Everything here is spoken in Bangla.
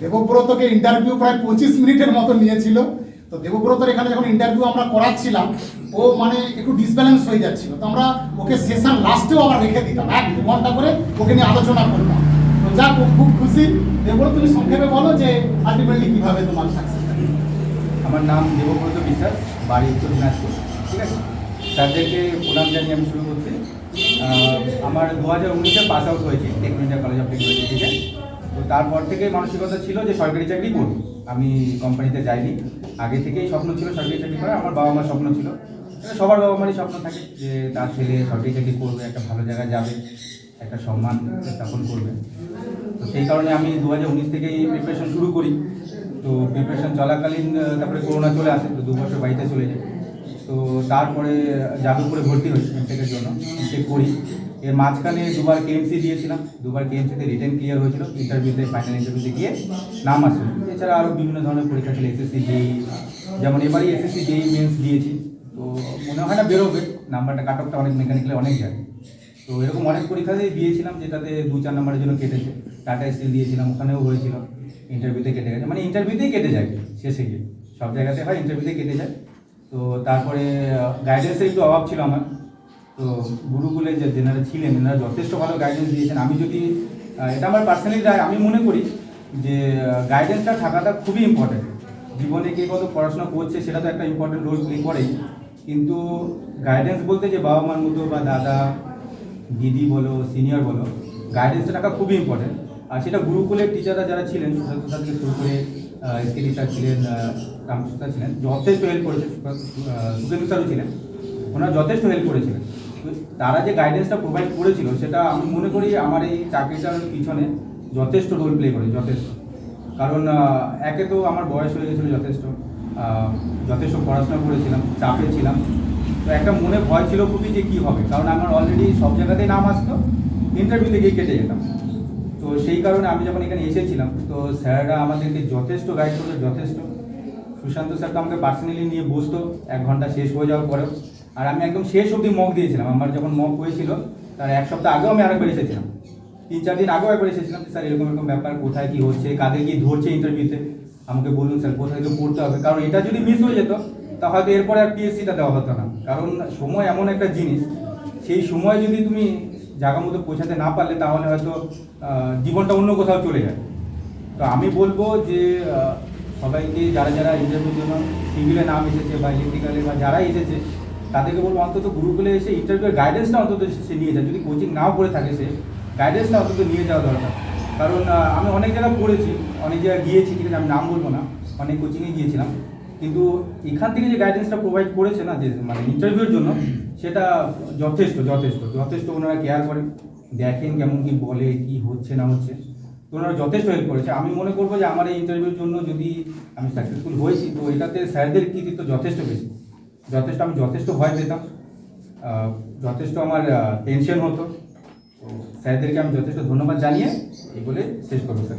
দেবব্রতকে ইন্টারভিউ প্রায় পঁচিশ মিনিটের মতো নিয়েছিল। তো দেবব্রতর এখানে যখন ইন্টারভিউ আমরা করাচ্ছিলাম, ও মানে একটু ডিসব্যালেন্স হয়ে যাচ্ছিল। তো আমরা ওকে সেশন লাস্টেও আবার রেখে দিতাম, এক দু ঘণ্টা করে ওকে নিয়ে আলোচনা করতাম। তো যাক, ও খুব খুশি। দেবব্রত, তুমি সংক্ষেপে বলো যে আলটিমেটলি কীভাবে তোমার সাকসেস আমার নাম দেবব্রত বিশ্বাস, বাড়ি উত্তর দিনাজপুর। ঠিক আছে? স্যারদেরকে প্রণাম জানিয়ে আমি শুরু করছি। আমার দু হাজার উনিশে পাস আউট হয়েছি টেকনোলজিয়া কলেজ অফ টেকনোলজি থেকে তো। তারপর থেকে মানসিকতা ছিল যে সরকারি চাকরি করব। আমি কোম্পানিতে যাইনি। আগে থেকেই স্বপ্ন ছিল সরকারি চাকরি করার, আমার বাবা মার স্বপ্ন ছিল। সবার বাবা মারই স্বপ্ন থাকে যে তার ছেলে সরকারি চাকরি করবে, একটা ভালো জায়গায় যাবে, একটা সম্মান স্থাপন করবে। তো সেই কারণে আমি দু হাজার উনিশ থেকেই প্রিপারেশন শুরু করি। তো প্রিপারেশন চলাকালীন তারপরে করোনা চলে আসে, তো দু বছর বাড়িতে চলে যায় তো তারপরে যাদবপুরে ভর্তি হই এমটেকের জন্য এমটেক করি। এর মাঝখানে দুবার কেএমসি দিয়েছিলাম, দুবার কেএমসিতে রিটার্ন ক্লিয়ার হয়েছিল ইন্টারভিউতে ফাইনাল ইন্টারভিউতে গিয়ে নাম আসে। এছাড়া আরও বিভিন্ন ধরনের পরীক্ষা ছিল এসএসসি জেই যেমন এবারই এসএসসি জেই মেন্স দিয়েছি। তো মনে হয় না বেরোবে, নাম্বারটা কাট অফটা অনেক মেকানিক্যালি অনেক যায় তো এরকম অনেক পরীক্ষাতেই দিয়েছিলাম, যেটাতে দু চার নম্বরের জন্য কেটেছে। টাটা স্টিল দিয়েছিলাম, ওখানেও হয়েছিল। ইন্টারভিউতে কেটে গেছে। মানে ইন্টারভিউতেই কেটে যায়, শেষে গিয়ে। সব জায়গাতে হয় ইন্টারভিউতে কেটে যায়। তো তারপরে গাইডেন্সের একটু অভাব ছিল আমার। তো গুরুকুলে যে যেনারা ছিলেন, এনারা যথেষ্ট ভালো গাইডেন্স দিয়েছেন। আমি যদি এটা আমার পার্সোনালি রায়, আমি মনে করি যে গাইডেন্সটা থাকাটা খুবই ইম্পর্টেন্ট জীবনে কে কত পড়াশোনা করছে, সেটা তো একটা ইম্পর্টেন্ট রোল প্লে করেই। কিন্তু গাইডেন্স বলতে যে বাবা মার মতো বা দাদা, দিদি বলো সিনিয়র বলো গাইডেন্সটা থাকা খুবই ইম্পর্টেন্ট আর সেটা গুরুকুলের টিচাররা যারা ছিলেন থেকে শুরু করে এসকে স্যার ছিলেন রামকৃষ্ণ ছিলেন যথেষ্ট হেল্প করেছে আহ, সুখেন্দু স্যারও ছিলেন। ওনারা যথেষ্ট হেল্প করেছিলেন। তারা যে গাইডেন্সটা প্রোভাইড করেছিল সেটা আমি মনে করি আমার এই চাকরিটার পিছনে যথেষ্ট রোল প্লে করে যথেষ্ট। কারণ একে তো আমার বয়স হয়ে গেছিল যথেষ্ট। যথেষ্ট পড়াশোনা করেছিলাম চাপে ছিলাম। তো একটা মনে ভয় ছিল খুবই যে কী হবে কারণ আমার অলরেডি সব জায়গাতেই নাম আসতো ইন্টারভিউতে গিয়ে কেটে যেতাম। তো সেই কারণে আমি যখন এখানে এসেছিলাম তো স্যাররা আমাদেরকে যথেষ্ট গাইড করতো যথেষ্ট। সুশান্ত স্যার তো আমাকে পার্সোনালি নিয়ে বসতো, এক ঘণ্টা শেষ হয়ে যাওয়ার পরেও। আর আমি একদম শেষ অবধি মক দিয়েছিলাম, আমার যখন মক হয়েছিল, তার এক সপ্তাহ আগেও আমি আরেকবার এসেছিলাম। তিন, চার দিন আগেও একবার এসেছিলাম স্যার, এরকম এরকম ব্যাপার কোথায়, কী হচ্ছে, কাদের কি ধরছে ইন্টারভিউতে আমাকে বলুন স্যার, কোথায় কি পড়তে হবে? কারণ এটা যদি মিস হয়ে যেত, তা হয়তো এরপরে আর পিএসসিটা দেওয়া হতো না। কারণ সময় এমন একটা জিনিস, সেই সময় যদি তুমি জায়গা মতো পৌঁছাতে না পারলে, তাহলে হয়তো জীবনটা অন্য কোথাও চলে যায়। তো আমি বলব যে সবাইকে যারা যারা ইন্টারভিউর জন্য সিভিলে নাম এসেছে বা ইলেকট্রিক্যালে বা যারা এসেছে, তাদেরকে বলব অন্তত গ্রুপগুলো এসে ইন্টারভিউর গাইডেন্সটা অন্তত সে নিয়ে যায় যদি কোচিং নাও করে থাকে সে গাইডেন্সটা অন্তত নিয়ে যাওয়া দরকার। কারণ আমি অনেক জায়গায় পড়েছি, অনেক জায়গায় গিয়েছি, ঠিক আছে, আমি নাম বলব না, অনেক কোচিংয়ে গিয়েছিলাম। কিন্তু এখান থেকে যে গাইডেন্সটা প্রোভাইড করেছে না, যে মানে ইন্টারভিউর জন্য, সেটা যথেষ্ট যথেষ্ট যথেষ্ট ওনারা কেয়ার করেন দেখেন কেমন কি বলে, কি হচ্ছে না হচ্ছে। ওনারা যথেষ্ট হেল্প করেছে। আমি মনে করব যে আমার এই ইন্টারভিউর জন্য যদি আমি সাকসেসফুল হয়েছি, তো এটাতে স্যারদের কৃতিত্ব যথেষ্ট বেশি। যথেষ্ট, আমি যথেষ্ট ভয় পেতাম। যথেষ্ট আমার টেনশন হতো। তো স্যারদেরকে আমি যথেষ্ট ধন্যবাদ জানিয়ে এই বলে শেষ করব, স্যার।